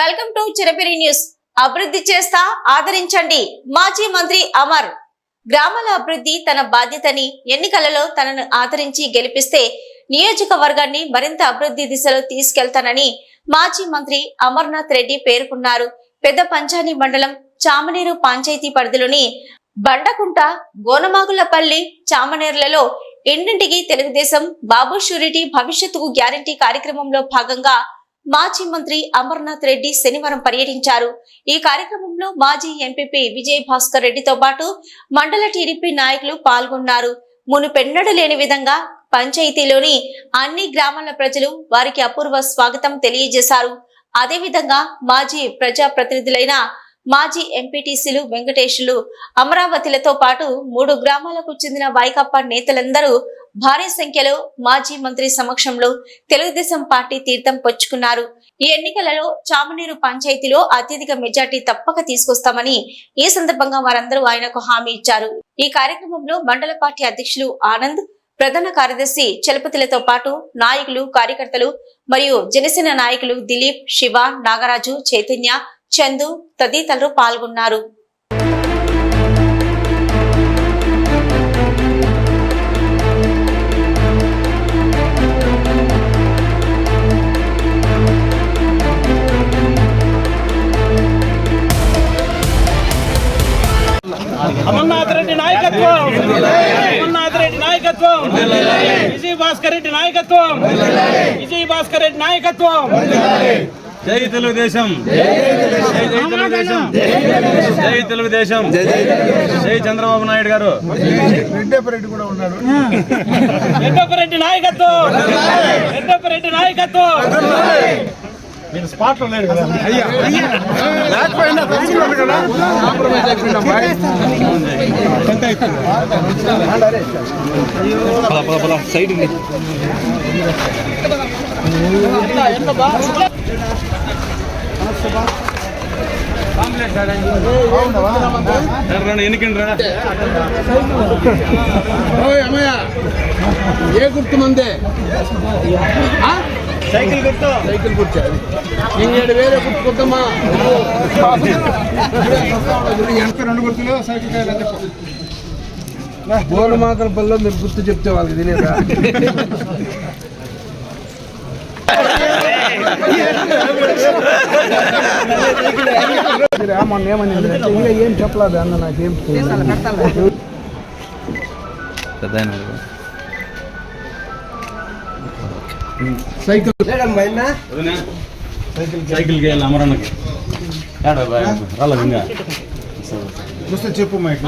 Welcome to చిరపిరి news. అభివృద్ధి చేస్తా ఆదరించండి. మాజీ మంత్రి అమర్. గ్రామాల అభివృద్ధి తన బాధ్యతని ఎన్నికలలో తనను ఆదరించి గెలిపిస్తే నియోజకవర్గాన్ని మరింత అభివృద్ధి దిశలో తీసుకెళ్తానని మాజీ మంత్రి అమర్నాథ్ రెడ్డి పేర్కొన్నారు. పెద్ద పంచాని మండలం చామనేరు పంచాయతీ పరిధిలోని బండకుంట గోనమాగులపల్లి చామనేర్లలో ఇంటింటికి తెలుగుదేశం బాబు షూరిటీ భవిష్యత్తుకు గ్యారంటీ కార్యక్రమంలో భాగంగా మాజీ మంత్రి అమర్నాథ్ రెడ్డి శనివారం పర్యటించారు. ఈ కార్యక్రమంలో మాజీ ఎంపీపీ విజయ్ భాస్కర్ రెడ్డితో పాటు మండల టీడీపీ నాయకులు పాల్గొన్నారు. మునుపెన్నడు లేని విధంగా పంచాయతీలోని అన్ని గ్రామాల ప్రజలు వారికి అపూర్వ స్వాగతం తెలియజేశారు. అదేవిధంగా మాజీ ప్రజా ప్రతినిధులైన మాజీ ఎంపీటీసీలు వెంకటేశులు అమరావతిలతో పాటు మూడు గ్రామాలకు చెందిన వైకాపా నేతలందరూ భారీ సంఖ్యలో మాజీ మంత్రి సమక్షంలో తెలుగుదేశం పార్టీ తీర్థం పుచ్చుకున్నారు. ఈ ఎన్నికలలో చామనీరు పంచాయతీలో అత్యధిక మెజార్టీ తప్పక తీసుకొస్తామని ఈ సందర్భంగా వారందరూ ఆయనకు హామీ ఇచ్చారు. ఈ కార్యక్రమంలో మండల పార్టీ అధ్యక్షులు ఆనంద్ ప్రధాన కార్యదర్శి చలపతిలతో పాటు నాయకులు కార్యకర్తలు మరియు జనసేన నాయకులు దిలీప్ శివ నాగరాజు చైతన్య చందు తదితరులు పాల్గొన్నారు. అమర్నాథ్ రెడ్డి నాయకత్వం. అమర్నాథ్ రెడ్డి నాయకత్వం. విజయ్ భాస్కర్ రెడ్డి నాయకత్వం. విజయ్ భాస్కర్ రెడ్డి నాయకత్వం. జై తెలుగుదేశం. జై జై తెలుగుదేశం. జై తెలుగుదేశం. జై చంద్రబాబు నాయుడు గారు. రెడ్డొక్క రెడ్డి నాయకత్వం. రెడ్డొక్క రెడ్డి నాయకత్వం ఎన్నికండి రా ఓయ్ అమ్మయ్య ఏ గుర్తు మందే సైకిల్ గుర్తు సైకిల్ గుర్తు ఇంకేడు వేరే గుర్తు కొద్దమ్మా వెనక రెండు గుర్తులు సైకిల్ గోలమాకల పల్లె మీరు గుర్తు చెప్తే వాళ్ళకి తెలియదా మొన్న ఏమని ఇంకా ఏం చెప్పలేదు. అన్న నాకేం సైకిల్ సైకిల్కి వెళ్ళి ఇంకా. చెప్పు మైక్